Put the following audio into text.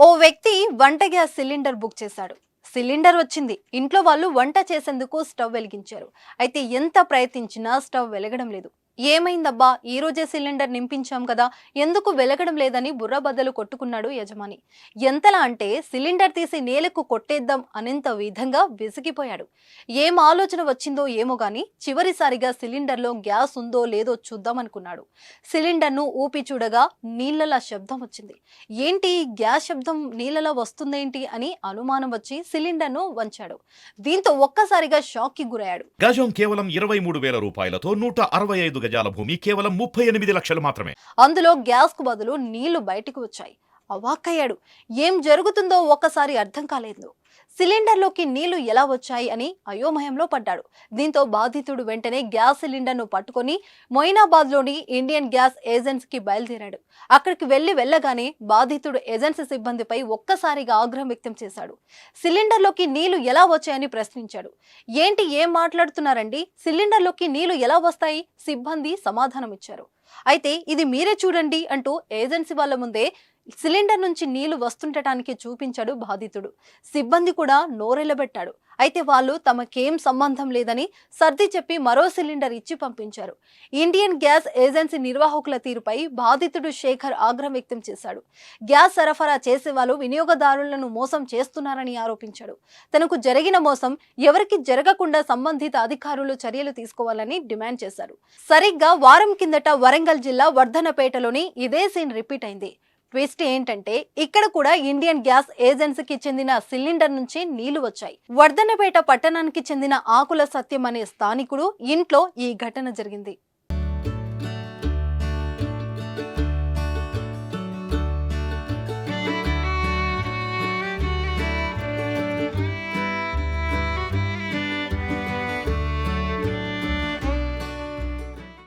ఓ వ్యక్తి వంట gas cylinder book చేశాడు. సిలిండర్ వచ్చింది. ఇంట్లో వాళ్ళు వంట చేసేందుకు స్టవ్ వెలిగించారు. అయితే ఎంత ప్రయత్నించినా స్టవ్ వెలగడం లేదు. ఏమైందబ్బా? ఈ రోజే సిలిండర్ నింపించాం కదా. ఎందుకు వెలగడం లేదని బుర్ర బద్దలు కొట్టుకున్నాడు యజమాని. ఎంతలా అంటే సిలిండర్ తీసి నేలకు కొట్టేద్దాం అనేంత విధంగా విసిగిపోయాడు. ఏం ఆలోచన వచ్చిందో ఏమో గాని చివరిసారిగా సిలిండర్లో గ్యాస్ ఉందో లేదో చూద్దాం అనుకున్నాడు సిలిండర్ను ఊపి చూడగా నీళ్ళలా శబ్దం వచ్చింది. ఏంటి గ్యాస్ శబ్దం నీళ్ళలా వస్తుందేంటి అని అనుమానం వచ్చి సిలిండర్ను వంచాడు. దీంతో ఒక్కసారిగా షాక్కి గురయ్యాడు. గజం కేవలం ఇరవై మూడు వేల రూపాయలతో నూట అరవై ఐదు గజాల భూమి కేవలం ముప్పై ఎనిమిది లక్షలు మాత్రమే. అందులో గ్యాస్కు బదులు నీళ్ళు బయటకు వచ్చాయి. అవాక్కయ్యాడు. ఏం జరుగుతుందో ఒక్కసారి అర్థం కాలేదు. సిలిండర్లోకి నీళ్ళు ఎలా వచ్చాయి అని అయోమయంలో పడ్డాడు. దీంతో బాధితుడు వెంటనే గ్యాస్ సిలిండర్ను పట్టుకొని మొయినాబాద్లోని ఇండియన్ గ్యాస్ ఏజెన్సీకి బయలుదేరాడు. అక్కడికి వెళ్ళి వెళ్ళగానే బాధితుడు ఏజెన్సీ సిబ్బందిపై ఒక్కసారిగా ఆగ్రహం వ్యక్తం చేశాడు. సిలిండర్లోకి నీళ్ళు ఎలా వచ్చాయని ప్రశ్నించాడు. ఏంటి ఏం మాట్లాడుతున్నారండి? సిలిండర్లోకి నీళ్ళు ఎలా వస్తాయి? సిబ్బంది సమాధానం ఇచ్చారు అయితే ఇది మీరే చూడండి అంటూ ఏజెన్సీ వాళ్ళ ముందే సిలిండర్ నుంచి నీళ్ళు వస్తుండటానికి చూపించాడు బాధితుడు. సిబ్బంది కూడా నోరెలబెట్టాడు అయితే వాళ్ళు తమకేం సంబంధం లేదని సర్ది చెప్పి మరో సిలిండర్ ఇచ్చి పంపించారు. ఇండియన్ గ్యాస్ ఏజెన్సీ నిర్వాహకుల తీరుపై బాధితుడు శేఖర్ ఆగ్రహం వ్యక్తం చేశాడు. గ్యాస్ సరఫరా చేసే వాళ్ళు వినియోగదారులను మోసం చేస్తున్నారని ఆరోపించాడు. తనకు జరిగిన మోసం ఎవరికి జరగకుండా సంబంధిత అధికారులు చర్యలు తీసుకోవాలని డిమాండ్ చేశారు. సరిగ్గా వారం కిందట వరంగల్ జిల్లా వర్ధనపేటలోని ఇదే సీన్ రిపీట్ అయింది. ట్విస్ట్ ఏంటంటే ఇక్కడ కూడా ఇండియన్ గ్యాస్ ఏజెన్సీకి చెందిన సిలిండర్ నుంచి నీళ్ళు వచ్చాయి. వర్ధనపేట పట్టణానికి చెందిన ఆకుల సత్యం అనే స్థానికుడు ఇంట్లో ఈ ఘటన జరిగింది.